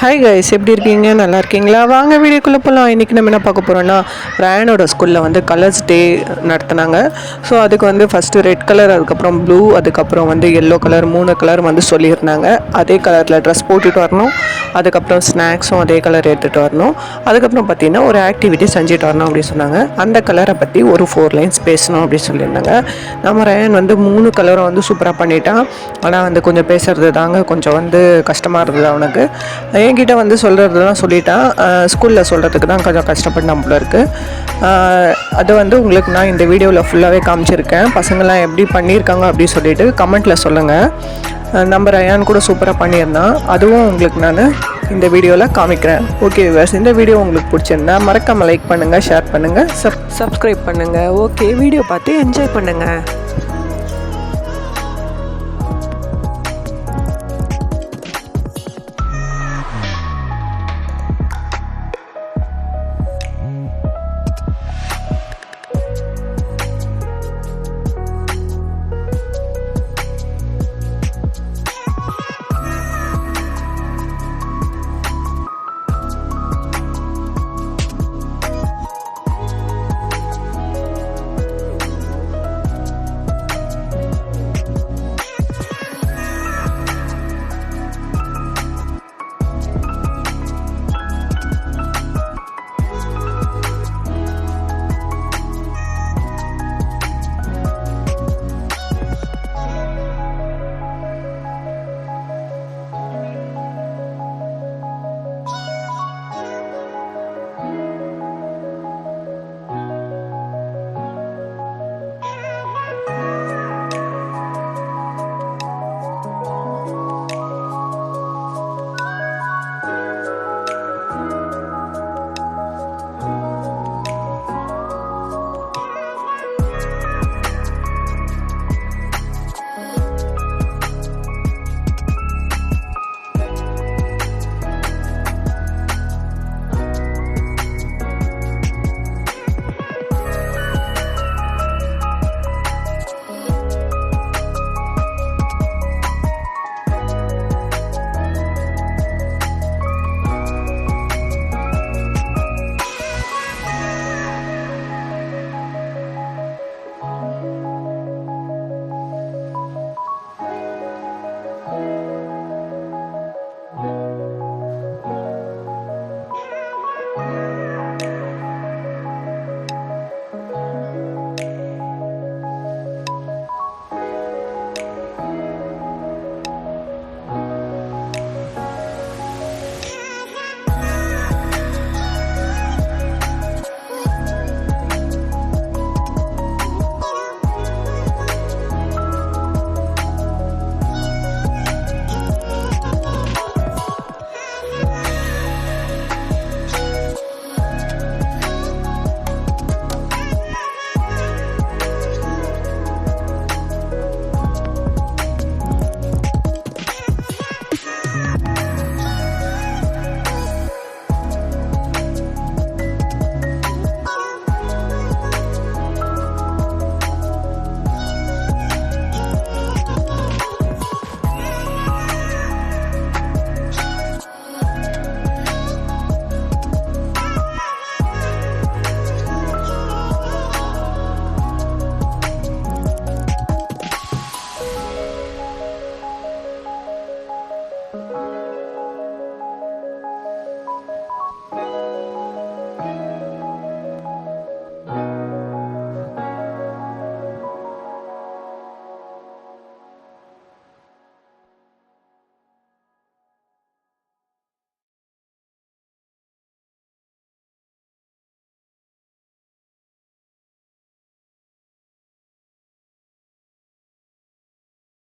Hi guys எப்படி இருக்கீங்க? நல்லா இருக்கீங்களா? வாங்க வீடியோக்குள்ளே போகலாம் இன்றைக்கி நம்ம என்ன பார்க்க போகிறோன்னா ரயானோட ஸ்கூலில் வந்து கலர்ஸ் டே நடத்துனாங்க. ஸோ அதுக்கு வந்து ஃபஸ்ட்டு ரெட் கலர் அதுக்கப்புறம் ப்ளூ அதுக்கப்புறம் வந்து எல்லோ கலர் மூணு கலர் வந்து சொல்லியிருந்தாங்க. அதே கலரில் ட்ரெஸ் போட்டுட்டு வரணும். அதுக்கப்புறம் ஸ்நாக்ஸும் அதே கலர் எடுத்துகிட்டு வரணும். அதுக்கப்புறம் பார்த்தீங்கன்னா ஒரு ஆக்டிவிட்டி செஞ்சுட்டு வரணும் அப்படின்னு சொன்னாங்க. அந்த கலரை பற்றி ஒரு ஃபோர் லைன்ஸ் பேசணும் அப்படின்னு சொல்லியிருந்தாங்க. நம்ம ரயான் வந்து மூணு கலரும் வந்து சூப்பராக பண்ணிட்டான். ஆனால் வந்து கொஞ்சம் பேசுகிறது தாங்க கொஞ்சம் வந்து கஷ்டமாக இருந்தது அவனுக்கு. என்கிட்ட வந்து சொல்கிறதுலாம் சொல்லிட்டேன் ஸ்கூலில் சொல்கிறதுக்கு தான் கொஞ்சம் கஷ்டப்பட்டு நம்மள இருக்குது அது வந்து உங்களுக்கு நான் இந்த வீடியோவில் ஃபுல்லாகவே காமிச்சிருக்கேன். பசங்களாம் எப்படி பண்ணியிருக்காங்க அப்படின்னு சொல்லிட்டு கமெண்ட்டில் சொல்லுங்கள் நம்ம ரயான் கூட சூப்பராக பண்ணியிருந்தான் அதுவும் உங்களுக்கு நான் இந்த வீடியோவில் காமிக்கிறேன். ஓகே விவர்ஸ் இந்த வீடியோ உங்களுக்கு பிடிச்சிருந்தா மறக்காமல் லைக் பண்ணுங்கள் ஷேர் பண்ணுங்கள் சப் சப்ஸ்கிரைப் பண்ணுங்கள் ஓகே வீடியோ பார்த்து என்ஜாய் பண்ணுங்கள்